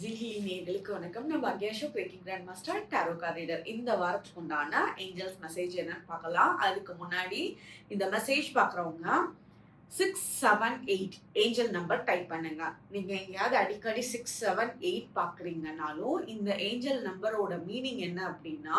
ஜிஹி நேர்களுக்கு வணக்கம். நான் அகேஷோ பிரேக்கிங் கிராண்ட் மாஸ்டர் டேரோ கார்டர் இந்த வாரத்துக்கு உண்டான ஏஞ்சல்ஸ் மெசேஜ் என்னன்னு பார்க்கலாம். அதுக்கு முன்னாடி இந்த மெசேஜ் பார்க்குறவங்க six seven eight angel number type பண்ணுங்க. நீங்க எங்கேயாவது அடிக்கடி சிக்ஸ் செவன் எயிட் பார்க்குறீங்கனாலும் இந்த ஏஞ்சல் நம்பரோட மீனிங் என்ன அப்படின்னா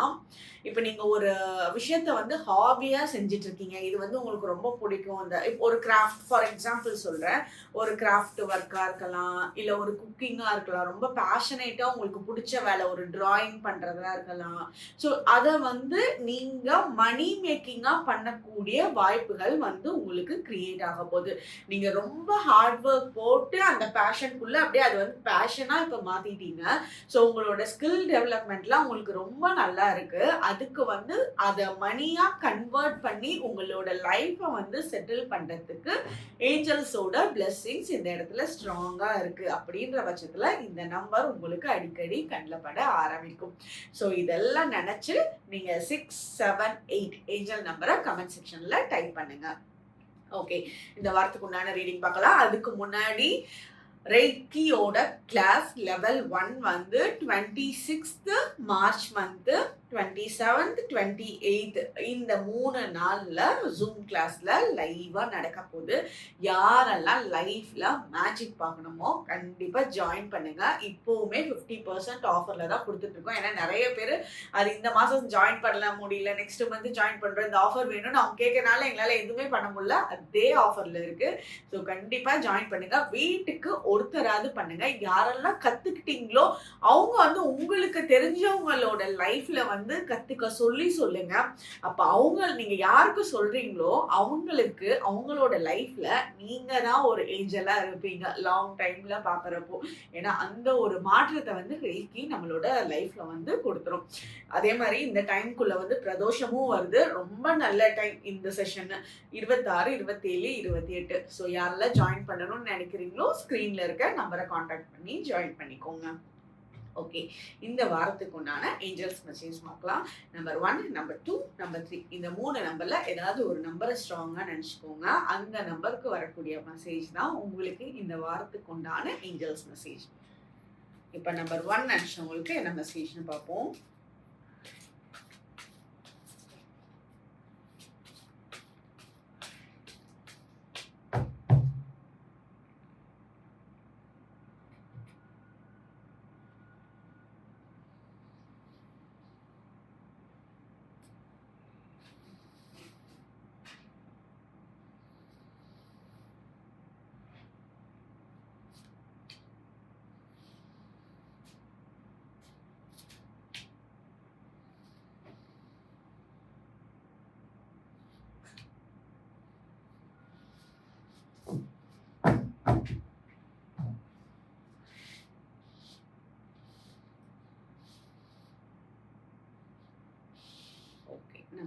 இப்போ நீங்க ஒரு விஷயத்த வந்து ஹாபியா செஞ்சுட்டு இருக்கீங்க இது வந்து உங்களுக்கு ரொம்ப பிடிக்கும். இந்த ஒரு கிராஃப்ட் ஃபார் எக்ஸாம்பிள் சொல்றேன். ஒரு கிராஃப்ட் ஒர்க்காக இருக்கலாம் இல்லை ஒரு குக்கிங்காக இருக்கலாம். ரொம்ப பேஷனேட்டாக உங்களுக்கு பிடிச்ச வேலை ஒரு டிராயிங் பண்றதா இருக்கலாம். ஸோ அதை வந்து நீங்கள் மணி மேக்கிங்காக பண்ணக்கூடிய வாய்ப்புகள் வந்து உங்களுக்கு கிரியேட் ஆக போகுது நீங்கள் ரொம்ப ஹார்ட் ஒர்க் போட்டு அந்த பேஷனுக்குள்ளே அப்படியே அது வந்து பேஷனாக இப்போ மாற்றிட்டீங்க ஸோ உங்களோட ஸ்கில் டெவலப்மெண்ட்லாம் உங்களுக்கு ரொம்ப நல்லா இருக்குது அதுக்கு வந்து அதை மணியாக கன்வெர்ட் பண்ணி உங்களோட லைஃப்பை வந்து செட்டில் பண்ணுறதுக்கு ஏஞ்சல்ஸோட பிளெஸ்ஸிங்ஸ் இந்த இடத்துல ஸ்ட்ராங்கா இருக்கு அப்படின்ற பட்சத்துல இந்த நம்பர் உங்களுக்கு அடிக்கடி கண்ணில் பட ஆரம்பிக்கும். ஸோ இதெல்லாம் நினைச்சு நீங்க சிக்ஸ் செவன் எயிட் ஏஞ்சல் நம்பரை கமெண்ட் செக்ஷன்ல டைப் பண்ணுங்க. ஓகே இந்த வாரத்துக்கு உண்டான ரீடிங் பார்க்கலாம். அதுக்கு முன்னாடி ரெய்கியோட கிளாஸ் லெவல் ஒன் வந்து twenty sixth March month twenty seventh twenty eighth இந்த மூணு நாளில் ஜூம் கிளாஸில் லைவாக நடக்க போகுது. யாரெல்லாம் லைஃப்பில் மேஜிக் பார்க்கணுமோ கண்டிப்பாக ஜாயின் பண்ணுங்கள் இப்போவுமே ஃபிஃப்டி பர்சன்ட் ஆஃபரில் தான் கொடுத்துட்ருக்கோம். ஏன்னா நிறைய பேர் அது இந்த மாதம் ஜாயின் பண்ணல முடியல நெக்ஸ்ட் மந்த் ஜாயின் பண்ணுறோம் இந்த ஆஃபர் வேணும்னு அவங்க கேட்கறனால எங்களால் எதுவுமே பண்ண முடியல. அதே ஆஃபரில் இருக்குது ஸோ கண்டிப்பாக ஜாயின் பண்ணுங்கள் வீட்டுக்கு ஒருத்தராவது பண்ணுங்கள் யாரெல்லாம் கற்றுக்கிட்டீங்களோ அவங்க வந்து உங்களுக்கு தெரிஞ்சவங்களோட லைஃப்பில் வந்து வந்து கத்துக்க சொல்லி சொல்லுங்க. அப்ப அவங்க நீங்க யாருக்கு சொல்றீங்களோ அவங்களுக்கு அவங்களோட லைஃப்ல நீங்க தான் ஒரு ஏஞ்சலா இருப்பீங்க. லாங் டைம்ல பாக்குறப்போ. ஏன்னா அந்த ஒரு மாற்றத்தை வந்து ரெய்கி நம்மளோட லைஃப்ல வந்து கொடுத்துரும். அதே மாதிரி இந்த டைம்குள்ள வந்து பிரதோஷமும் வருது. ரொம்ப நல்ல டைம் இந்த செஷன் இருபத்தாறு இருபத்தேழு இருபத்தி எட்டு ஸோ யாரெல்லாம் ஜாயின் பண்ணணும்னு நினைக்கிறீங்களோ ஸ்க்ரீன்ல இருக்க நம்பரை காண்டாக்ட் பண்ணி ஜாயின் பண்ணிக்கோங்க. ஓகே இந்த வாரத்துக்கு உண்டான ஏஞ்சல்ஸ் மெசேஜ் பார்க்கலாம். Number one number two number three இந்த மூணு நம்பரில் ஏதாவது ஒரு நம்பரை ஸ்ட்ராங்காக நினச்சிக்கோங்க. அந்த நம்பருக்கு வரக்கூடிய மெசேஜ் தான் உங்களுக்கு இந்த வாரத்துக்கு உண்டான ஏஞ்சல்ஸ் மெசேஜ் இப்போ நம்பர் ஒன் நினச்சவங்களுக்கு என்ன மெசேஜ்னு பார்ப்போம் ஓகே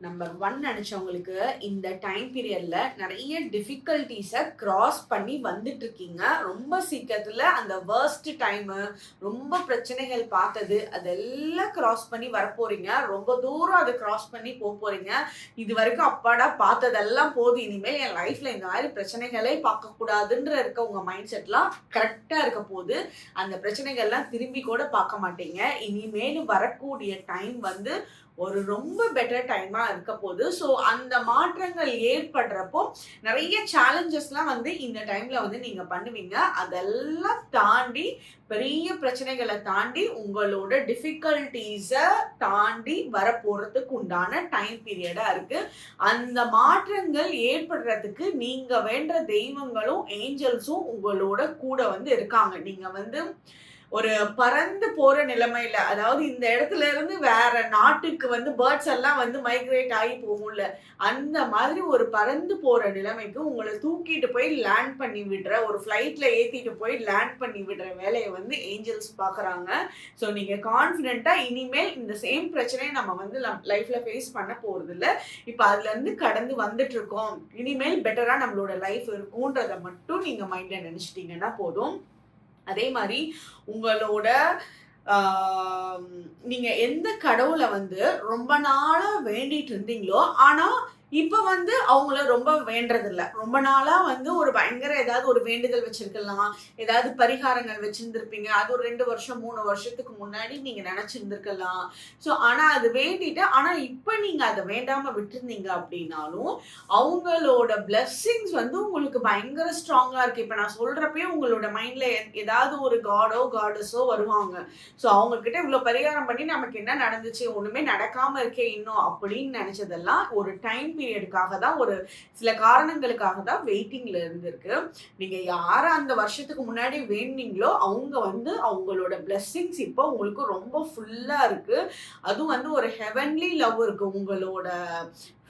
நம்பர் ஒன் நினச்சவங்களுக்கு இந்த டைம் பீரியடில் நிறைய டிஃபிகல்ட்டிஸை க்ராஸ் பண்ணி வந்துட்டு இருக்கீங்க. ரொம்ப சீக்கிரத்தில் அந்த வேர்ஸ்ட் டைமு ரொம்ப பிரச்சனைகள் பார்த்தது அதெல்லாம் க்ராஸ் பண்ணி வரப்போகிறீங்க ரொம்ப தூரம் அதை கிராஸ் பண்ணி போக போகிறீங்க இது வரைக்கும் அப்பாடா பார்த்ததெல்லாம் போதும். இனிமேல் என் லைஃப்பில் இந்த மாதிரி பிரச்சனைகளே பார்க்கக்கூடாதுன்ற இருக்க உங்கள் மைண்ட் செட்லாம் கரெக்டாக இருக்க போது அந்த பிரச்சனைகள்லாம் திரும்பி கூட பார்க்க மாட்டீங்க. இனிமேல் வரக்கூடிய டைம் வந்து ஒரு ரொம்ப பெட்டர் டைமாக இருக்க போகுது. ஸோ அந்த மாற்றங்கள் ஏற்படுறப்போ நிறைய சேலஞ்சஸ்லாம் வந்து இந்த டைமில் வந்து நீங்கள் பண்ணுவீங்க. அதெல்லாம் தாண்டி பெரிய பிரச்சனைகளை தாண்டி உங்களோட டிஃபிகல்ட்டிஸை தாண்டி வரப்போகிறதுக்கு உண்டான டைம் பீரியடாக இருக்குது அந்த மாற்றங்கள் ஏற்படுறதுக்கு நீங்கள் வேண்ட தெய்வங்களும் ஏஞ்சல்ஸும் உங்களோட கூட வந்து இருக்காங்க. நீங்கள் வந்து ஒரு பறந்து போற நிலைமையில அதாவது இந்த இடத்துல இருந்து வேற நாட்டுக்கு வந்து பேர்ட்ஸ் எல்லாம் வந்து மைக்ரேட் ஆகி போகும்ல. அந்த மாதிரி ஒரு பறந்து போற நிலைமைக்கு உங்களை தூக்கிட்டு போய் லேண்ட் பண்ணி விடுற ஒரு ஃப்ளைட்ல ஏத்திட்டு போய் லேண்ட் பண்ணி விடுற வேலையை வந்து ஏஞ்சல்ஸ் பாக்குறாங்க. ஸோ நீங்க கான்ஃபிடென்ட்டா இனிமேல் இந்த சேம் பிரச்சனையை நம்ம வந்து லைஃப்ல ஃபேஸ் பண்ண போறது இல்ல இப்போ அதுல இருந்து கடந்து வந்துட்டு இருக்கோம். இனிமேல் பெட்டரா நம்மளோட லைஃப் இருக்கும்ன்றத மட்டும் நீங்க மைண்ட்ல நினைச்சிட்டீங்கன்னா போதும். அதே மாதிரி உங்களோட நீங்கள் எந்த கடவுளை வந்து ரொம்ப நாளாக வேண்டிகிட்டு இருந்தீங்களோ ஆனால் இப்போ வந்து அவங்கள ரொம்ப வேண்டதில்ல ரொம்ப நாளா வந்து ஒரு பயங்கர ஏதாவது ஒரு வேண்டுதல் வச்சிருக்கலாம். ஏதாவது பரிகாரங்கள் வச்சிருந்திருப்பீங்க. அது ஒரு ரெண்டு வருஷம் மூணு வருஷத்துக்கு முன்னாடி நீங்க நினைச்சிருந்திருக்கலாம். ஸோ ஆனா அது வேண்டிட்டு ஆனா இப்போ நீங்க அதை வேண்டாம விட்டுருந்தீங்க அப்படின்னாலும் அவங்களோட பிளஸ்ஸிங்ஸ் வந்து உங்களுக்கு பயங்கர ஸ்ட்ராங்கா இருக்கு. இப்போ நான் சொல்றப்பே உங்களோட மைண்ட்ல ஏதாவது ஒரு காடோ காடஸோ வருவாங்க. ஸோ அவங்க கிட்ட பரிகாரம் பண்ணி நமக்கு என்ன நடந்துச்சு? ஒண்ணுமே நடக்காம இருக்கே இன்னும் அப்படின்னு நினைச்சதெல்லாம் ஒரு டைம் பீரியடுக்காக தான் ஒரு சில காரணங்களுக்காக தான் வெயிட்டிங்ல இருந்திருக்கு. நீங்க யார அந்த வருஷத்துக்கு முன்னாடி வேண்டிங்களோ அவங்க வந்து அவங்களோட பிளெஸ்ஸிங்ஸ் இப்போ உங்களுக்கு ரொம்ப ஃபுல்லா இருக்கு. அதுவும் வந்து ஒரு ஹெவன்லி லவ் இருக்கு. உங்களோட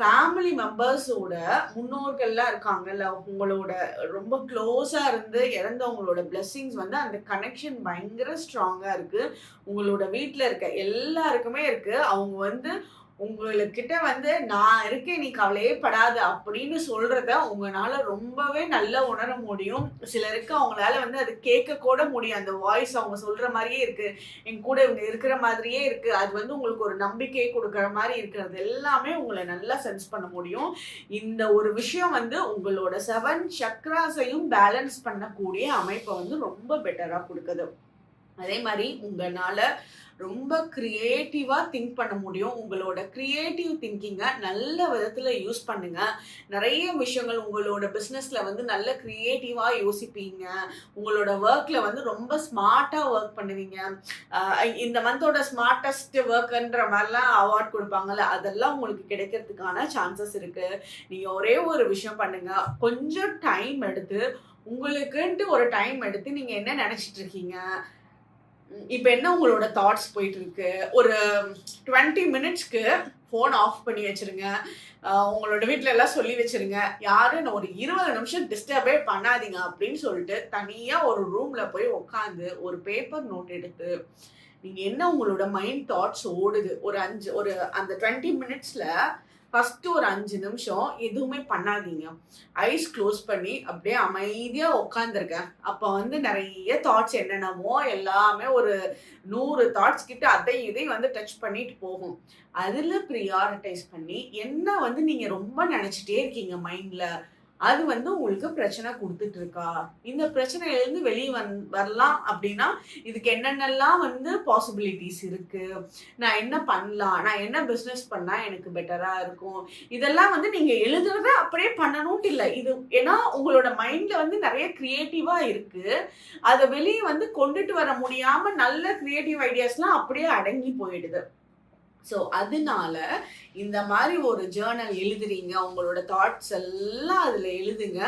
ஃபேமிலி மெம்பர்ஸோட முன்னோர்கள்லாம் இருக்காங்கல்ல உங்களோட ரொம்ப க்ளோஸாக இருந்து இறந்தவங்களோட பிளெஸ்ஸிங்ஸ் வந்து அந்த கனெக்ஷன் பயங்கர ஸ்ட்ராங்காக இருக்குது உங்களோட வீட்டில் இருக்க எல்லாருக்குமே இருக்குது அவங்க வந்து உங்களுக்கிட்ட வந்து நான் இருக்கேன் நீ கவலையே படாது அப்படின்னு சொல்றத உங்களால ரொம்பவே நல்லா உணர முடியும். சிலருக்கு அவங்களால வந்து அது கேட்க கூட முடியும். அந்த வாய்ஸ் அவங்க சொல்ற மாதிரியே இருக்கு. என் கூட இவங்க இருக்கிற மாதிரியே இருக்கு. அது வந்து உங்களுக்கு ஒரு நம்பிக்கை கொடுக்குற மாதிரி இருக்கிறது எல்லாமே உங்களை நல்லா சென்ஸ் பண்ண முடியும். இந்த ஒரு விஷயம் வந்து உங்களோட செவன் சக்ராஸையும் பேலன்ஸ் பண்ணக்கூடிய அமைப்பை வந்து ரொம்ப பெட்டரா கொடுக்குது. அதே மாதிரி உங்களால ரொம்ப க்ரியேட்டிவாக திங்க் பண்ண முடியும். உங்களோட க்ரியேட்டிவ் திங்கிங்கை நல்ல விதத்தில் யூஸ் பண்ணுங்கள் நிறைய விஷயங்கள் உங்களோட பிஸ்னஸில் வந்து நல்ல க்ரியேட்டிவாக யோசிப்பீங்க. உங்களோட ஒர்க்கில் வந்து ரொம்ப ஸ்மார்ட்டாக ஒர்க் பண்ணுவீங்க. இந்த மந்தோட ஸ்மார்ட்டஸ்ட் ஒர்க்குன்ற மாதிரிலாம் அவார்ட் கொடுப்பாங்கல்ல அதெல்லாம் உங்களுக்கு கிடைக்கிறதுக்கான சான்சஸ் இருக்குது நீங்கள் ஒரே ஒரு விஷயம் பண்ணுங்கள் கொஞ்சம் டைம் எடுத்து உங்களுக்குன்ட்டு ஒரு டைம் எடுத்து நீங்கள் என்ன நினச்சிட்டு இருக்கீங்க? இப்போ என்ன உங்களோட தாட்ஸ் போயிட்டு இருக்கு ஒரு டுவெண்ட்டி மினிட்ஸ்க்கு ஃபோன் ஆஃப் பண்ணி வச்சிருங்க. உங்களோட வீட்டில் எல்லாம் சொல்லி வச்சிருங்க. யாரும் ஒரு இருபது நிமிஷம் டிஸ்டர்பே பண்ணாதீங்க அப்படின்னு சொல்லிட்டு தனியாக ஒரு ரூமில் போய் உட்காந்து ஒரு பேப்பர் நோட் எடுத்து நீங்கள் என்ன உங்களோட மைண்ட் தாட்ஸ் ஓடுது? ஒரு அஞ்சு ஒரு அந்த டுவெண்ட்டி மினிட்ஸில் ஃபஸ்ட்டு ஒரு அஞ்சு நிமிஷம் எதுவுமே பண்ணாதீங்க. ஐஸ் க்ளோஸ் பண்ணி அப்படியே அமைதியாக உட்காந்துருக்கேன் அப்போ வந்து நிறைய தாட்ஸ் என்னென்னமோ எல்லாமே ஒரு நூறு தாட்ஸ் கிட்ட அதையும் இதையும் வந்து டச் பண்ணிட்டு போகும். அதில் ப்ரியாரிட்டைஸ் பண்ணி என்ன வந்து நீங்கள் ரொம்ப நினச்சிட்டே இருக்கீங்க மைண்டில் அது வந்து உங்களுக்கு பிரச்சனை கொடுத்துட்டு இருக்கா இந்த பிரச்சனையிலேருந்து வெளியே வந் வரலாம் அப்படின்னா இதுக்கு என்னென்னலாம் வந்து பாசிபிலிட்டிஸ் இருக்குது நான் என்ன பண்ணலாம்? நான் என்ன பிஸ்னஸ் பண்ணால் எனக்கு பெட்டராக இருக்கும்? இதெல்லாம் வந்து நீங்கள் எழுதுறத அப்படியே பண்ணணும்ட்டு இல்லை. இது ஏன்னா உங்களோட மைண்டில் வந்து நிறைய க்ரியேட்டிவாக இருக்குது அதை வெளியே வந்து கொண்டுட்டு வர முடியாமல் நல்ல க்ரியேட்டிவ் ஐடியாஸ்லாம் அப்படியே அடங்கி போயிடுது. ஸோ அதனால இந்த மாதிரி ஒரு ஜேர்னல் எழுதுறீங்க உங்களோட தாட்ஸ் எல்லாம் அதில் எழுதுங்க.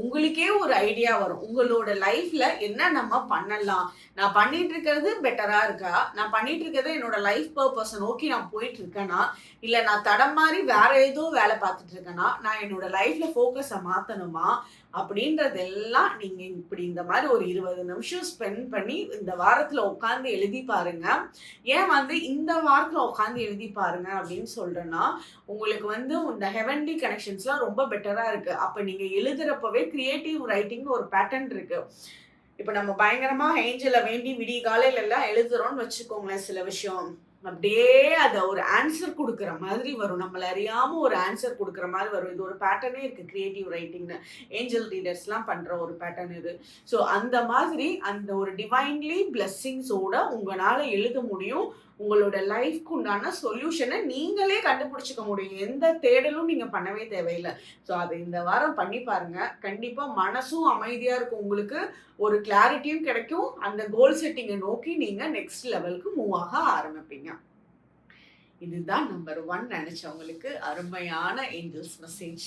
உங்களுக்கே ஒரு ஐடியா வரும். உங்களோட லைஃப்ல என்ன நம்ம பண்ணலாம்? நான் பண்ணிட்டு இருக்கிறது பெட்டரா இருக்கா? நான் பண்ணிட்டு இருக்கிறது என்னோட லைஃப் பர்பஸ் நோக்கி நான் போயிட்டு இருக்கேனா? இல்லை நான் தடம் மாதிரி வேற ஏதோ வேலை பார்த்துட்டு இருக்கேனா? நான் என்னோட லைஃப்ல ஃபோக்கஸை மாத்தணுமா? அப்படின்றதெல்லாம் நீங்க இப்படி இந்த மாதிரி ஒரு இருபது நிமிஷம் ஸ்பெண்ட் பண்ணி இந்த வாரத்துல உட்காந்து எழுதி பாருங்க. ஏன் வந்து இந்த வாரத்துல உட்காந்து எழுதி பாருங்க அப்படின்னு சொல்றேன்னா உங்களுக்கு வந்து இந்த ஹெவன்லி கனெக்ஷன்ஸ்லாம் ரொம்ப பெட்டரா இருக்கு. அப்ப நீங்க எழுதுறப்பவே கிரியேட்டிவ் ரைட்டிங் ஒரு பேட்டர்ன் இருக்கு. இப்போ நம்ம பயங்கரமாக ஏஞ்சலை வேண்டி விடிய காலையில எல்லாம் எழுதுறோம்னு வச்சுக்கோங்களேன் சில விஷயம். அப்படியே அதை ஒரு ஆன்சர் கொடுக்குற மாதிரி வரும். நம்மள அறியாம ஒரு ஆன்சர் கொடுக்குற மாதிரி வரும். இது ஒரு பேட்டர்னே இருக்கு. கிரியேட்டிவ் ரைட்டிங்னு ஏஞ்சல் ரீடர்ஸ்லாம் பண்ற ஒரு பேட்டர்ன் இது. ஸோ அந்த மாதிரி அந்த ஒரு டிவைன்லி பிளெஸ்ஸிங்ஸோட உங்களால எழுத முடியும். உங்களோட லைஃப்க்கு உண்டான சொல்யூஷனை நீங்களே கண்டுபிடிச்சிக்க முடியும். எந்த தேடலும் நீங்கள் பண்ணவே தேவையில்லை. ஸோ அதை இந்த வாரம் பண்ணி பாருங்க. கண்டிப்பாக மனசும் அமைதியாக இருக்கும். உங்களுக்கு ஒரு கிளாரிட்டியும் கிடைக்கும். அந்த கோல் செட்டிங்கை நோக்கி நீங்கள் நெக்ஸ்ட் லெவலுக்கு மூவ் ஆக ஆரம்பிப்பீங்க. இதுதான் நம்பர் ஒன் நினச்சவங்களுக்கு அருமையான ஏஞ்சல்ஸ் மெசேஜ்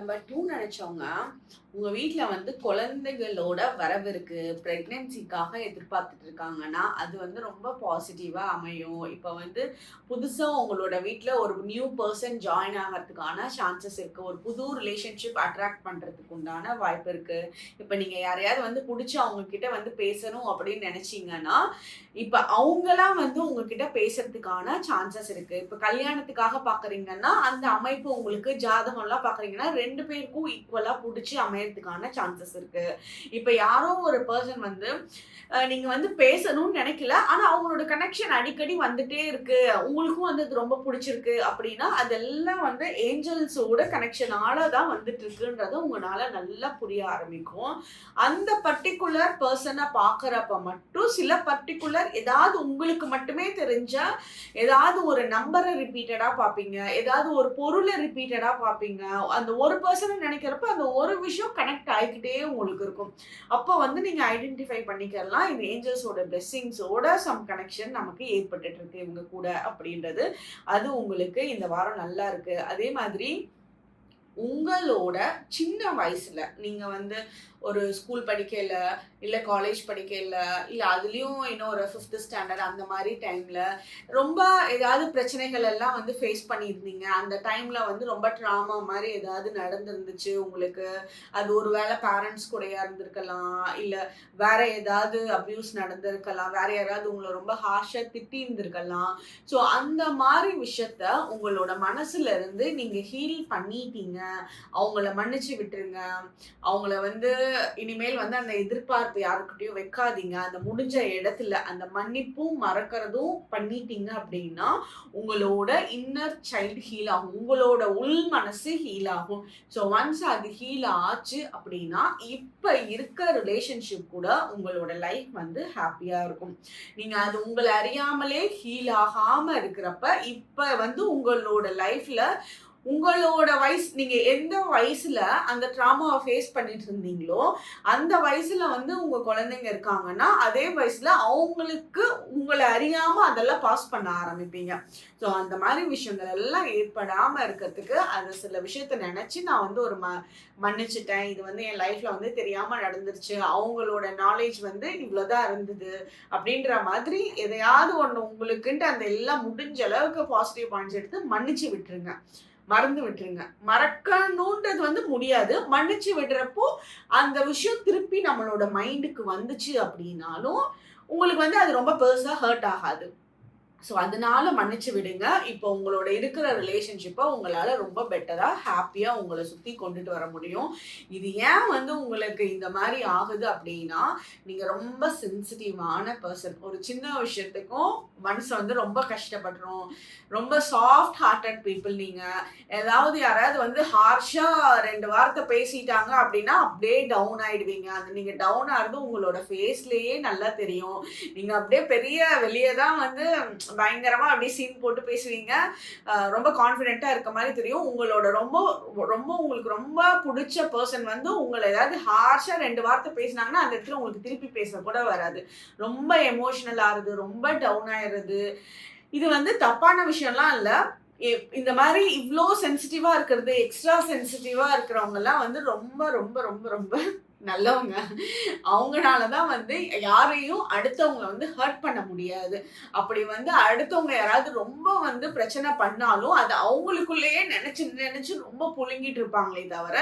நம்பர் டூ நினைச்சவங்க உங்கள் வீட்டில் வந்து குழந்தைகளோட வரவிருக்கு ப்ரெக்னென்சிக்காக எதிர்பார்த்துட்டு இருக்காங்கன்னா அது வந்து ரொம்ப பாசிட்டிவாக அமையும். இப்போ வந்து புதுசாக உங்களோட வீட்டில் ஒரு நியூ பர்சன் ஜாயின் ஆகிறதுக்கான சான்சஸ் இருக்குது ஒரு புது ரிலேஷன்ஷிப் அட்ராக்ட் பண்ணுறதுக்கு உண்டான வாய்ப்பு இருக்குது இப்போ நீங்கள் யாரையாவது வந்து பிடிச்சி அவங்கக்கிட்ட வந்து பேசணும் அப்படின்னு நினச்சிங்கன்னா இப்போ அவங்களாம் வந்து உங்ககிட்ட பேசுறதுக்கான சான்சஸ் இருக்குது இப்போ கல்யாணத்துக்காக பார்க்குறீங்கன்னா அந்த அமைப்பு உங்களுக்கு ஜாதகம்லாம் பார்க்குறீங்கன்னா ரெண்டு பேருக்கும் ஈக்குவலாக பிடிச்சி அமையறதுக்கான சான்சஸ் இருக்கு. இப்போ யாரோ ஒரு பர்சன் வந்து நீங்க வந்து பேசணும்னு நினைக்கல ஆனா அவங்களோட கனெக்ஷன் அடிக்கடி வந்துட்டே இருக்கு. உங்களுக்கும் வந்து அது ரொம்ப பிடிச்சிருக்கு அப்படின்னா அதெல்லாம் வந்து ஏஞ்சல்ஸோட கனெக்ஷனால தான் வந்துட்டு இருக்குன்றது உங்களால நல்லா புரிய ஆரம்பிக்கும். அந்த பர்டிகுலர் பர்சனை பார்க்குறப்ப மட்டும் சில பர்டிகுலர் ஏதாவது உங்களுக்கு மட்டுமே தெரிஞ்ச ஏதாவது ஒரு நம்பரை ரிப்பீட்டடாக பார்ப்பீங்க. ஏதாவது ஒரு பொருளை ரிப்பீட்டடாக பார்ப்பீங்க. அந்த ஒரு பர்சனை நினைக்கிறப்ப அந்த ஒரு விஷயம் விஷயம் கனெக்ட் ஆகிக்கிட்டே உங்களுக்கு இருக்கும். அப்போ வந்து நீங்கள் ஐடென்டிஃபை பண்ணிக்கலாம். இந்த ஏஞ்சல்ஸோட பிளெஸ்ஸிங்ஸோட சம் கனெக்ஷன் நமக்கு ஏற்பட்டுட்டு இருக்கு இவங்க கூட அப்படின்றது. அது உங்களுக்கு இந்த வாரம் நல்லா இருக்குது அதே மாதிரி உங்களோட சின்ன வயசுல நீங்க வந்து ஒரு ஸ்கூல் படிக்கல இல்ல காலேஜ் படிக்கல இல்ல அதுலயும் இன்னும் ஒரு ஃபிஃப்த் ஸ்டாண்டர்ட் அந்த மாதிரி டைம்ல ரொம்ப ஏதாவது பிரச்சனைகள் எல்லாம் வந்து ஃபேஸ் பண்ணியிருந்தீங்க. அந்த டைம்ல வந்து ரொம்ப ட்ராமா மாதிரி ஏதாவது நடந்திருந்துச்சு உங்களுக்கு? அது ஒரு வேளை பேரண்ட்ஸ் கூடயா இருந்திருக்கலாம் இல்ல வேற ஏதாவது அப்யூஸ் நடந்திருக்கலாம் வேற யாராவது உங்களை ரொம்ப ஹார்ஷா திட்டி இருந்திருக்கலாம் ஸோ அந்த மாதிரி விஷயத்த உங்களோட மனசுல இருந்து நீங்க ஹீல் பண்ணிட்டீங்க. அவங்கள மன்னிச்சு விட்டுருங்க. அவங்கள வந்து இனிமேல் வந்து அந்த எதிர்பார்ப்பு யாருக்கிட்டையும் வைக்காதீங்க. அந்த முடிஞ்ச இடத்துல அந்த மன்னிப்பும் மறக்கிறதும் பண்ணிட்டீங்க அப்படின்னா உங்களோட இன்னர் சைல்டு ஹீல் ஆகும். உங்களோட உள் மனசு ஹீல் ஆகும். ஸோ ஒன்ஸ் அது ஹீல் ஆச்சு அப்படின்னா இப்போ இருக்க ரிலேஷன்ஷிப் கூட உங்களோட லைஃப் வந்து ஹாப்பியாக இருக்கும். நீங்கள் அது உங்களை அறியாமலே ஹீல் ஆகாமல் இருக்கிறப்ப இப்போ வந்து உங்களோட லைஃப்பில் உங்களோட வயசு நீங்க எந்த வயசுல அந்த ட்ராமாவை ஃபேஸ் பண்ணிட்டு இருந்தீங்களோ அந்த வயசுல வந்து உங்க குழந்தைங்க இருக்காங்கன்னா அதே வயசுல அவங்களுக்கு உங்களை அறியாம அதெல்லாம் பாஸ் பண்ண ஆரம்பிப்பீங்க. ஸோ அந்த மாதிரி விஷயங்கள் எல்லாம் ஏற்படாம இருக்கிறதுக்கு அது சில விஷயத்த நினைச்சு நான் வந்து ஒரு ம மன்னிச்சிட்டேன். இது வந்து என் லைஃப்ல வந்து தெரியாம நடந்துருச்சு. அவங்களோட நாலேஜ் வந்து இவ்வளோதான் இருந்தது அப்படின்ற மாதிரி எதையாவது ஒன்று உங்களுக்குன்ட்டு அந்த எல்லாம் முடிஞ்ச அளவுக்கு பாசிட்டிவ் பாயிண்ட்ஸ் எடுத்து மன்னிச்சு விட்டுருங்க. மறந்து விட்டுருங்க. மறக்கணுன்றது வந்து முடியாது. மன்னிச்சு விடுறப்போ அந்த விஷயம் திருப்பி நம்மளோட மைண்டுக்கு வந்துச்சு அப்படின்னாலும் உங்களுக்கு வந்து அது ரொம்ப பெருசாக ஹர்ட் ஆகாது. ஸோ அதனால மன்னிச்சு விடுங்க. இப்போ உங்களோட இருக்கிற ரிலேஷன்ஷிப்பை உங்களால் ரொம்ப பெட்டராக ஹாப்பியாக உங்களை சுற்றி கொண்டுட்டு வர முடியும். இது ஏன் வந்து உங்களுக்கு இந்த மாதிரி ஆகுது அப்படின்னா நீங்கள் ரொம்ப சென்சிட்டிவான பர்சன் ஒரு சின்ன விஷயத்துக்கும் மனசு வந்து ரொம்ப கஷ்டப்படுறோம் ரொம்ப சாஃப்ட் ஹார்ட்டட் பீப்புள் நீங்கள் ஏதாவது யாராவது வந்து ஹார்ஷாக ரெண்டு வார்த்தை பேசிட்டாங்க அப்படின்னா அப்படியே டவுன் ஆகிடுவீங்க அது நீங்கள் டவுன் ஆகிறது உங்களோட ஃபேஸ்லேயே நல்லா தெரியும். நீங்கள் அப்படியே பெரிய வெளியே தான் வந்து பயங்கரமாக அப்படியே சீன் போட்டு பேசுவீங்க. ரொம்ப கான்ஃபிடென்ட்டாக இருக்க மாதிரி தெரியும். உங்களோட ரொம்ப ரொம்ப உங்களுக்கு ரொம்ப பிடிச்ச பர்சன் வந்து உங்களை ஏதாவது ஹார்ஷாக ரெண்டு வார்த்தை பேசினாங்கன்னா அந்த இடத்துல உங்களுக்கு திருப்பி பேச கூட வராது. ரொம்ப எமோஷ்னல் ஆகுது ரொம்ப டவுன் ஆயிடுறது இது வந்து தப்பான விஷயம்லாம் இல்லை. இந்த மாதிரி இவ்வளோ சென்சிட்டிவாக இருக்கிறது எக்ஸ்ட்ரா சென்சிட்டிவாக இருக்கிறவங்கெல்லாம் வந்து ரொம்ப ரொம்ப ரொம்ப ரொம்ப நல்லவங்க. அவங்கனால தான் வந்து யாரையும் அடுத்தவங்கள வந்து ஹர்ட் பண்ண முடியாது. அப்படி வந்து அடுத்தவங்க யாராவது ரொம்ப வந்து பிரச்சனை பண்ணாலும் அது அவங்களுக்குள்ளேயே நினச்சி நினச்சி ரொம்ப புழுங்கிட்டு இருப்பாங்களே தவிர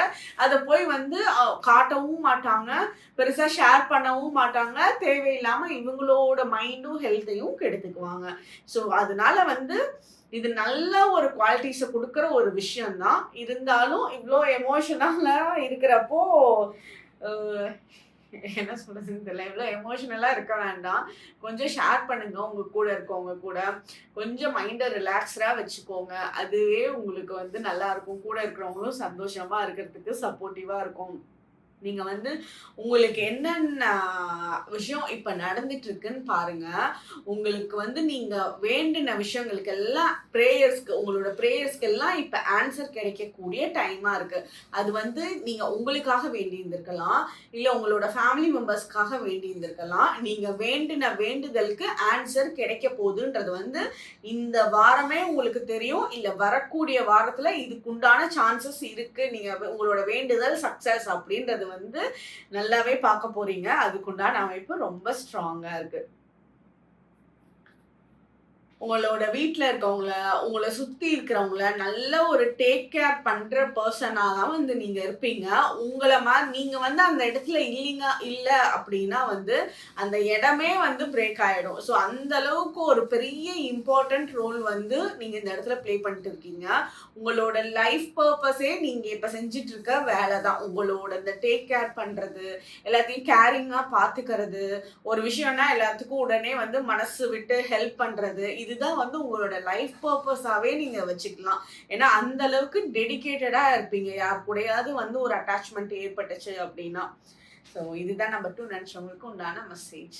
அதை போய் வந்து காட்டவும் மாட்டாங்க. பெருசாக ஷேர் பண்ணவும் மாட்டாங்க. தேவையில்லாமல் இவங்களோட மைண்டும் ஹெல்த்தையும் கெடுத்துக்குவாங்க. ஸோ அதனால வந்து இது நல்ல ஒரு குவாலிட்டிஸை கொடுக்குற ஒரு விஷயம்தான். இருந்தாலும் இவ்வளோ எமோஷனலாக இருக்கிறப்போ என்ன சொல்றதுன்னு தெரியல இவ்வளோ எமோஷனலாக இருக்க வேண்டாம். கொஞ்சம் ஷேர் பண்ணுங்க உங்க கூட இருக்கவங்க கூட. கொஞ்சம் மைண்டை ரிலாக்ஸ்டாக வச்சுக்கோங்க. அதுவே உங்களுக்கு வந்து நல்லா இருக்கும். கூட இருக்கிறவங்களும் சந்தோஷமா இருக்கிறதுக்கு சப்போர்ட்டிவாக இருக்கும். நீங்க வந்து உங்களுக்கு என்னென்ன விஷயம் இப்ப நடந்துட்டு இருக்குன்னு பாருங்க. உங்களுக்கு வந்து நீங்க வேண்டின விஷயங்களுக்கு எல்லாம் ப்ரேயர்ஸ்க்கு உங்களோட ப்ரேயர்ஸ்க்கு எல்லாம் இப்ப ஆன்சர் கிடைக்கக்கூடிய டைமா இருக்கு. அது வந்து நீங்க உங்களுக்காக வேண்டி இருந்திருக்கலாம் இல்ல உங்களோட ஃபேமிலி மெம்பர்ஸ்க்காக வேண்டி இருந்திருக்கலாம் நீங்க வேண்டின வேண்டுதலுக்கு ஆன்சர் கிடைக்க போகுதுன்றது வந்து இந்த வாரமே உங்களுக்கு தெரியும். இல்ல வரக்கூடிய வாரத்துல இதுக்குண்டான சான்சஸ் இருக்கு. நீங்க உங்களோட வேண்டுதல் சக்சஸ் அப்படின்றது வந்து நல்லாவே பார்க்க போறீங்க. அதுக்குண்டான அமைப்பு ரொம்ப ஸ்ட்ராங்கா இருக்கு. உங்களோட வீட்டில் இருக்கவங்கள உங்களை சுற்றி இருக்கிறவங்கள நல்ல ஒரு டேக் கேர் பண்ணுற பர்சனாக தான் வந்து நீங்கள் இருப்பீங்க. உங்களை மாதிரி நீங்கள் வந்து அந்த இடத்துல இல்லைங்க இல்லை அப்படின்னா வந்து அந்த இடமே வந்து பிரேக் ஆகிடும் ஸோ அந்த அளவுக்கு ஒரு பெரிய இம்பார்ட்டண்ட் ரோல் வந்து நீங்கள் இந்த இடத்துல ப்ளே பண்ணிட்டு இருக்கீங்க. உங்களோட லைஃப் பர்பஸே நீங்கள் இப்போ செஞ்சிட்டு இருக்க வேலை தான். உங்களோட இந்த டேக் கேர் பண்ணுறது எல்லாத்தையும் கேரிங்காக பார்த்துக்கிறது ஒரு விஷயம்னா எல்லாத்துக்கும் உடனே வந்து மனசு விட்டு ஹெல்ப் பண்ணுறது இதுதான் வந்து உங்களோட லைஃப் பர்பஸாகவே நீங்கள் வச்சுக்கலாம். ஏன்னா அந்த அளவுக்கு டெடிக்கேட்டடாக இருப்பீங்க. யார் கூடயாவது வந்து ஒரு அட்டாச்மெண்ட் ஏற்பட்டுச்சு அப்படின்னா. ஸோ இதுதான் நம்ம டூ நினச்சவங்களுக்கு உண்டான மெசேஜ்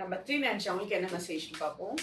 நம்ம த்ரீ நினச்சவங்களுக்கு என்ன மெசேஜ்னு பார்ப்போம்?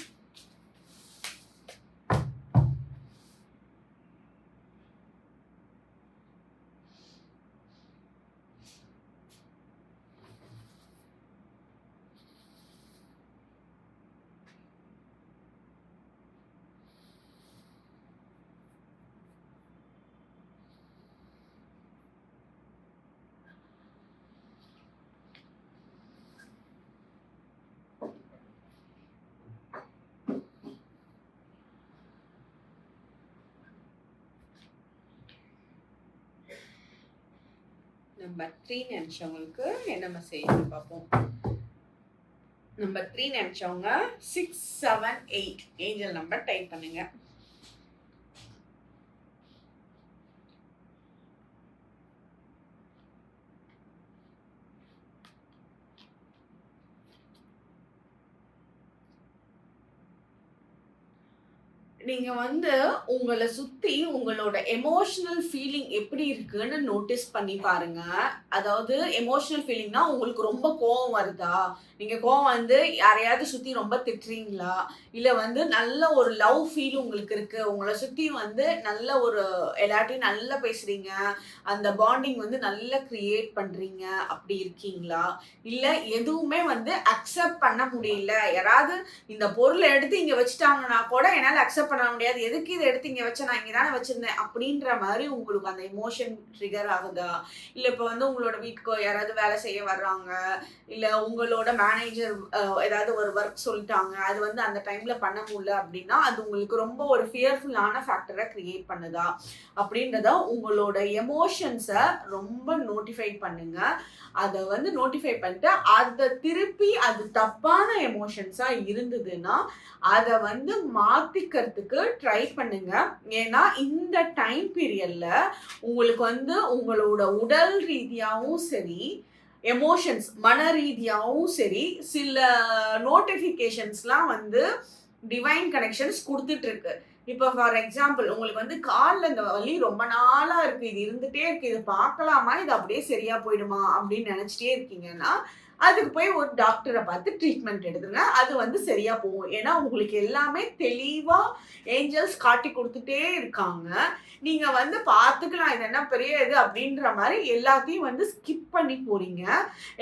நம்பர் த்ரீ நினச்சவங்களுக்கு என்ன மெசேஜ் பார்ப்போம். Number three நினச்சவங்க six seven eight angel number type பண்ணுங்க. நீங்க வந்து உங்களை சுத்தி உங்களோட எமோஷனல் ஃபீலிங் எப்படி இருக்குன்னு நோட்டீஸ் பண்ணி பாருங்க. அதாவது எமோஷனல் ஃபீலிங்னா உங்களுக்கு ரொம்ப கோவம் வருதா? நீங்க கோவம் வந்து யாரையாவது சுத்தி ரொம்ப திட்டுறீங்களா? இல்ல வந்து நல்ல ஒரு லவ் ஃபீல் உங்களுக்கு இருக்கு. உங்களை சுத்தி வந்து நல்ல ஒரு எல்லாத்தையும் நல்லா பேசுறீங்க. அந்த பாண்டிங் வந்து நல்லா கிரியேட் பண்றீங்க. அப்படி இருக்கீங்களா? இல்ல எதுவுமே வந்து அக்செப்ட் பண்ண முடியல. யாராவது இந்த பொருளை எடுத்து இங்க வச்சுட்டாங்கன்னா கூட என்னால் அக்செப்ட் பண்ண முடியாது. எதுக்கு இதை எடுத்து இங்கே வச்ச நான் இங்கே தானே வச்சிருந்தேன்? அப்படின்ற மாதிரி உங்களுக்கு அந்த எமோஷன் ட்ரிகர் ஆகுதா? இல்லை இப்போ வந்து உங்களோட வீட்டுக்கு யாராவது வேலை செய்ய வர்றாங்க? இல்லை உங்களோட மேனேஜர் ஏதாவது ஒரு ஒர்க் சொல்லிட்டாங்க. அது வந்து அந்த டைமில் பண்ண முடியல அப்படின்னா அது உங்களுக்கு ரொம்ப ஒரு ஃபியர்ஃபுல்லான ஃபேக்டரை க்ரியேட் பண்ணுதா? அப்படின்றத உங்களோட எமோஷன்ஸை ரொம்ப நோட்டிஃபை பண்ணுங்க. அதை வந்து நோட்டிஃபை பண்ணிட்டு அதை திருப்பி அது தப்பான எமோஷன்ஸாக இருந்ததுன்னா அதை வந்து மாற்றிக்கிறதுக்கு பண்ணுறதுக்கு ட்ரை பண்ணுங்க. ஏன்னா இந்த டைம் பீரியட்ல உங்களுக்கு வந்து உங்களோட உடல் ரீதியாகவும் சரி எமோஷன்ஸ் மன ரீதியாகவும் சரி சில நோட்டிஃபிகேஷன்ஸ்லாம் வந்து டிவைன் கனெக்ஷன்ஸ் கொடுத்துட்ருக்கு. இப்போ ஃபார் எக்ஸாம்பிள் உங்களுக்கு வந்து காலில் இந்த வலி ரொம்ப நாளாக இருக்குது இது இருந்துகிட்டே இருக்குது இது பார்க்கலாமா? இது அப்படியே சரியாக போயிடுமா? அப்படின்னு நினச்சிட்டே இருக்கீங்கன்னா அதுக்கு போய் ஒரு டாக்டரை பார்த்து ட்ரீட்மெண்ட் எடுத்துங்க அது வந்து சரியா போகும். ஏன்னா உங்களுக்கு எல்லாமே தெளிவா ஏஞ்சல்ஸ் காட்டி கொடுத்துட்டே இருக்காங்க. நீங்க வந்து பார்த்துக்கலாம். இது என்ன பெரிய இது அப்படின்ற மாதிரி எல்லாத்தையும் வந்து ஸ்கிப் பண்ணி போறீங்க.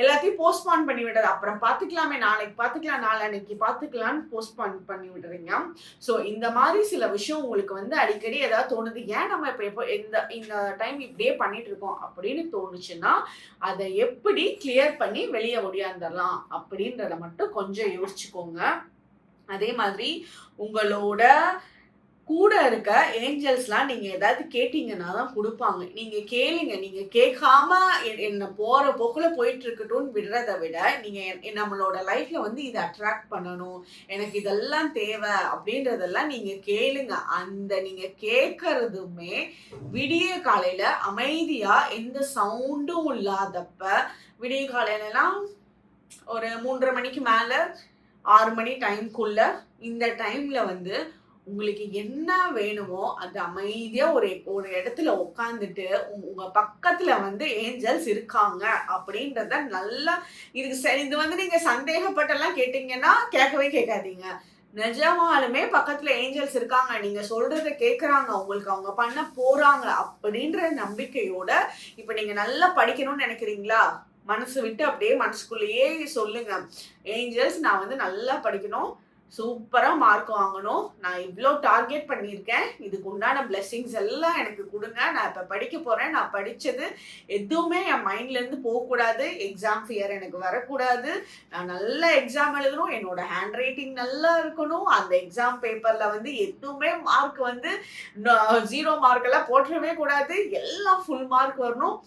எல்லாத்தையும் போஸ்ட்பான் பண்ணி விடுறது. அப்புறம் பார்த்துக்கலாமே. நாளைக்கு பார்த்துக்கலாம். நாளைக்கு பார்த்துக்கலாம்னு போஸ்ட்பான் பண்ணி விடுறீங்க. ஸோ இந்த மாதிரி சில விஷயம் உங்களுக்கு வந்து அடிக்கடி ஏதாவது தோணுது. ஏன் நம்ம இப்போ எப்போ இந்த இந்த டைம் இப்படியே பண்ணிட்டு இருக்கோம் அப்படின்னு தோணுச்சுன்னா அதை எப்படி கிளியர் பண்ணி வெளியே ஒடியாந்துடலாம் அப்படின்றத மட்டும் கொஞ்சம் யோசிச்சுக்கோங்க. அதே மாதிரி உங்களோட கூட இருக்க ஏஞ்சல்ஸ்லாம் நீங்கள் ஏதாவது கேட்டிங்கன்னா தான் கொடுப்பாங்க. நீங்கள் கேளுங்க. நீங்கள் கேட்காம என்ன போகிற போக்கில் போயிட்டு இருக்கட்டும்னு விடுறத விட நீங்கள் நம்மளோட லைஃப்பில் வந்து இதை அட்ராக்ட் பண்ணணும். எனக்கு இதெல்லாம் தேவை அப்படின்றதெல்லாம் நீங்கள் கேளுங்க. அந்த நீங்கள் கேட்கறதுமே விடிய காலையில் அமைதியாக எந்த சவுண்டும் இல்லாதப்ப விடிய காலையிலலாம் ஒரு மூன்றரை மணிக்கு மேலே ஆறு மணி டைம்குள்ள இந்த டைமில் வந்து உங்களுக்கு என்ன வேணுமோ அது அமைதியாக ஒரு ஒரு இடத்துல உட்காந்துட்டு உங்கள் பக்கத்தில் வந்து ஏஞ்சல்ஸ் இருக்காங்க அப்படின்றத நல்லா இதுக்கு சரி இது வந்து நீங்கள் சந்தேகப்பட்டெல்லாம் கேட்டிங்கன்னா கேட்கவே கேட்காதீங்க. நிஜமாலுமே பக்கத்தில் ஏஞ்சல்ஸ் இருக்காங்க நீங்கள் சொல்கிறத கேட்குறாங்க உங்களுக்கு அவங்க பண்ண போகிறாங்க அப்படின்ற நம்பிக்கையோட இப்போ நீங்கள் நல்லா படிக்கணும்னு நினைக்கிறீங்களா? மனசு விட்டு அப்படியே மனசுக்குள்ளேயே சொல்லுங்க. ஏஞ்சல்ஸ் நான் வந்து நல்லா படிக்கணும். சூப்பராக மார்க் வாங்கணும். நான் இவ்வளோ டார்கெட் பண்ணியிருக்கேன். இதுக்கு உண்டான பிளெஸ்ஸிங்ஸ் எல்லாம் எனக்கு கொடுங்க. நான் இப்போ படிக்க போகிறேன் நான் படித்தது எதுவுமே என் மைண்ட்லேருந்து போகக்கூடாது. எக்ஸாம் ஃபியர் எனக்கு வரக்கூடாது. நான் நல்ல எக்ஸாம் எழுதணும். என்னோட ஹேண்ட் ரைட்டிங் நல்லா இருக்கணும். அந்த எக்ஸாம் பேப்பரில் வந்து எதுவுமே மார்க் வந்து ஜீரோ மார்க்கெல்லாம் போட்டுடவே போட்டுறவே கூடாது. எல்லாம் ஃபுல் மார்க் வரணும்.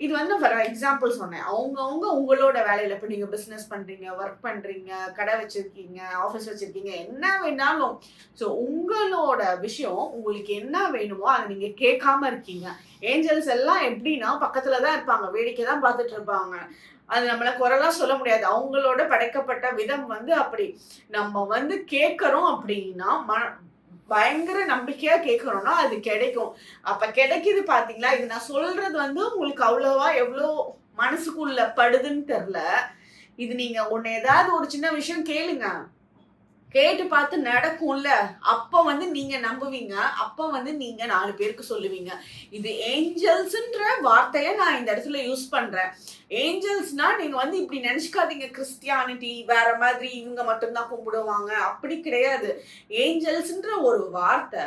இது வந்து ஃபார் எக்ஸாம்பிள் சொன்னேன். அவங்கவுங்க உங்களோட வேலையில் இப்போ நீங்கள் பிஸ்னஸ் பண்ணுறீங்க ஒர்க் பண்ணுறீங்க கடை வச்சுருக்கீங்க ஆஃபீஸ் வச்சுருக்கீங்க என்ன வேணாலும். ஸோ உங்களோட விஷயம் உங்களுக்கு என்ன வேணுமோ அதை நீங்கள் கேட்காம இருக்கீங்க. ஏஞ்சல்ஸ் எல்லாம் எப்படின்னா பக்கத்தில் தான் இருப்பாங்க. வேடிக்கை தான் பார்த்துட்டு இருப்பாங்க. அது நம்மளை குரலாக சொல்ல முடியாது. அவங்களோட படைக்கப்பட்ட விதம் வந்து அப்படி. நம்ம வந்து கேட்குறோம் அப்படின்னா ம பயங்கர நம்பிக்கையா கேட்கணும்னா அது கிடைக்கும். அப்ப கிடைக்குது பாத்தீங்களா? இது நான் சொல்றது வந்து உங்களுக்கு அவ்வளவா எவ்வளோ மனசுக்குள்ள படுதுன்னு தெரில இது நீங்க ஒன்னு ஏதாவது ஒரு சின்ன விஷயம் கேளுங்க. கேட்டு பார்த்து நடக்கும்ல. அப்போ வந்து நீங்க நம்புவீங்க. அப்போ வந்து நீங்க நாலு பேருக்கு சொல்லுவீங்க. இது ஏஞ்சல்ஸ்ன்ற வார்த்தையை நான் இந்த இடத்துல யூஸ் பண்றேன். ஏஞ்சல்ஸ்னா நீங்க வந்து இப்படி நினைச்சுக்காதீங்க கிறிஸ்டியானிட்டி வேற மாதிரி இவங்க மட்டும்தான் கும்பிடுவாங்க. அப்படி கிடையாது. ஏஞ்சல்ஸ்ன்ற ஒரு வார்த்தை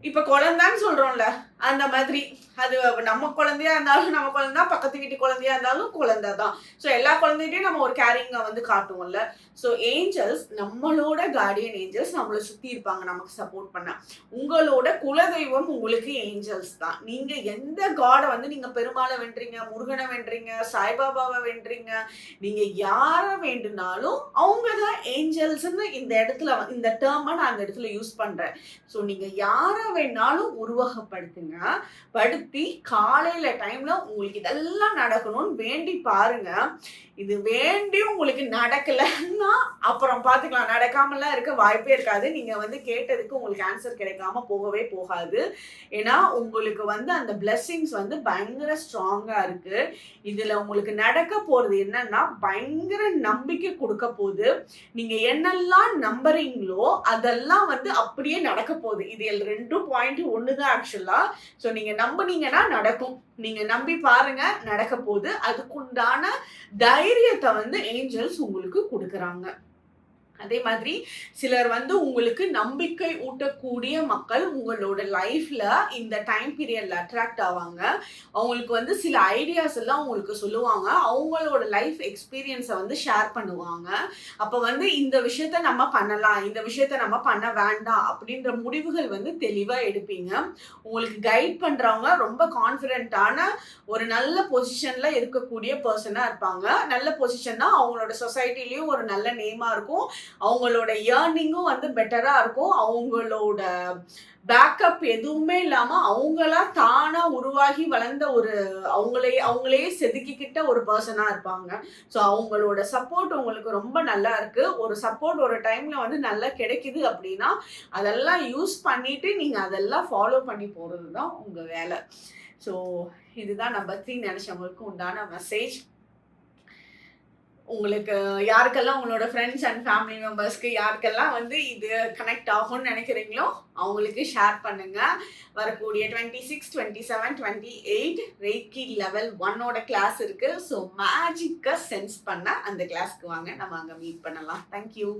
இப்ப குழந்தைன்னு சொல்றோம்ல. அந்த மாதிரி. அது நம்ம குழந்தையா இருந்தாலும் நம்ம குழந்தை பக்கத்து வீட்டு குழந்தையா இருந்தாலும் குழந்தை தான். ஸோ எல்லா குழந்தைகிட்டையும் நம்ம ஒரு கேரிங்கை வந்து காட்டுவோம்ல. ஸோ ஏஞ்சல்ஸ் நம்மளோட கார்டியன் ஏஞ்சல்ஸ் நம்மளை சுற்றி இருப்பாங்க நமக்கு சப்போர்ட் பண்ண. உங்களோட குலதெய்வம் உங்களுக்கு ஏஞ்சல்ஸ் தான். நீங்கள் எந்த காடை வந்து நீங்கள் பெருமாளை வென்றீங்க முருகனை வென்றீங்க சாய்பாபாவை வென்றீங்க நீங்கள் யாரை வேண்டுனாலும் அவங்க தான் ஏஞ்சல்ஸ்ன்னு இந்த இடத்துல இந்த டேர்மை நான் அந்த இடத்துல யூஸ் பண்ணுறேன் ஸோ நீங்கள் யாரை வேணாலும் உருவகப்படுத்துங்க. படுத்தி காலையில டைம்ல உங்களுக்கு இதெல்லாம் நடக்கணும்னு வேண்டி பாருங்க. இது வேண்டி உங்களுக்கு நடக்கலைன்னா அப்புறம் பார்த்துக்கலாம் நடக்காமலாம் இருக்க வாய்ப்பே இருக்காது. நீங்கள் வந்து கேட்டதுக்கு உங்களுக்கு ஆன்சர் கிடைக்காம போகவே போகாது. ஏன்னா உங்களுக்கு வந்து அந்த பிளெஸ்ஸிங்ஸ் வந்து பயங்கர ஸ்ட்ராங்காக இருக்குது இதில் உங்களுக்கு நடக்க போகிறது என்னன்னா பயங்கர நம்பிக்கை கொடுக்க போகுது. நீங்கள் என்னெல்லாம் நம்புறீங்களோ அதெல்லாம் வந்து அப்படியே நடக்க போகுது. இது ரெண்டும் பாயிண்ட் ஒன்று தான் ஆக்சுவலாக ஸோ நீங்கள் நம்புனீங்கன்னா நடக்கும். நீங்கள் நம்பி பாருங்க நடக்க போகுது அதுக்குண்டான தைரியத்தை வந்து ஏஞ்சல்ஸ் உங்களுக்கு கொடுக்குறாங்க. அதே மாதிரி சிலர் வந்து உங்களுக்கு நம்பிக்கை ஊட்டக்கூடிய மக்கள் உங்களோட லைஃப்ல இந்த டைம் பீரியட்ல அட்ராக்ட் ஆவாங்க. அவங்களுக்கு வந்து சில ஐடியாஸ் எல்லாம் உங்களுக்கு சொல்லுவாங்க. அவங்களோட லைஃப் எக்ஸ்பீரியன்ஸை வந்து ஷேர் பண்ணுவாங்க. அப்போ வந்து இந்த விஷயத்த நம்ம பண்ணலாம் இந்த விஷயத்த நம்ம பண்ண வேண்டாம் அப்படின்ற முடிவுகள் வந்து தெளிவாக எடுப்பீங்க. உங்களுக்கு கைட் பண்ணுறவங்க ரொம்ப கான்ஃபிடென்ட்டான ஒரு நல்ல பொசிஷனில் இருக்கக்கூடிய பர்சனாக இருப்பாங்க. நல்ல பொசிஷன்னா அவங்களோட சொசைட்டிலையும் ஒரு நல்ல நேமாக இருக்கும். அவங்களோட ஏர்னிங்கும் வந்து பெட்டராக இருக்கும். அவங்களோட பேக்கப் எதுவுமே இல்லாமல் அவங்களா தானாக உருவாகி வளர்ந்த ஒரு அவங்களே அவங்களே செதுக்கிக்கிட்ட ஒரு பர்சனாக இருப்பாங்க. ஸோ அவங்களோட சப்போர்ட் உங்களுக்கு ரொம்ப நல்லா இருக்குது ஒரு சப்போர்ட் ஒரு டைமில் வந்து நல்லா கிடைக்குது அப்படின்னா அதெல்லாம் யூஸ் பண்ணிவிட்டு நீங்கள் அதெல்லாம் ஃபாலோ பண்ணி போகிறது தான் உங்கள் வேலை. ஸோ இதுதான் நம்பர் த்ரீ நினச்சவங்களுக்கு உண்டான மெசேஜ் உங்களுக்கு யாருக்கெல்லாம் உங்களோட ஃப்ரெண்ட்ஸ் அண்ட் ஃபேமிலி மெம்பர்ஸ்க்கு யாருக்கெல்லாம் வந்து இது கனெக்ட் ஆகும்னு நினைக்கிறீங்களோ அவங்களுக்கு ஷேர் பண்ணுங்க. வரக்கூடிய twenty six twenty seven twenty eight reiki level ஒன்னோட கிளாஸ் இருக்கு. ஸோ மேஜிக்கை சென்ஸ் பண்ண அந்த கிளாஸ்க்கு வாங்க. நம்ம அங்கே மீட் பண்ணலாம். தேங்க்யூ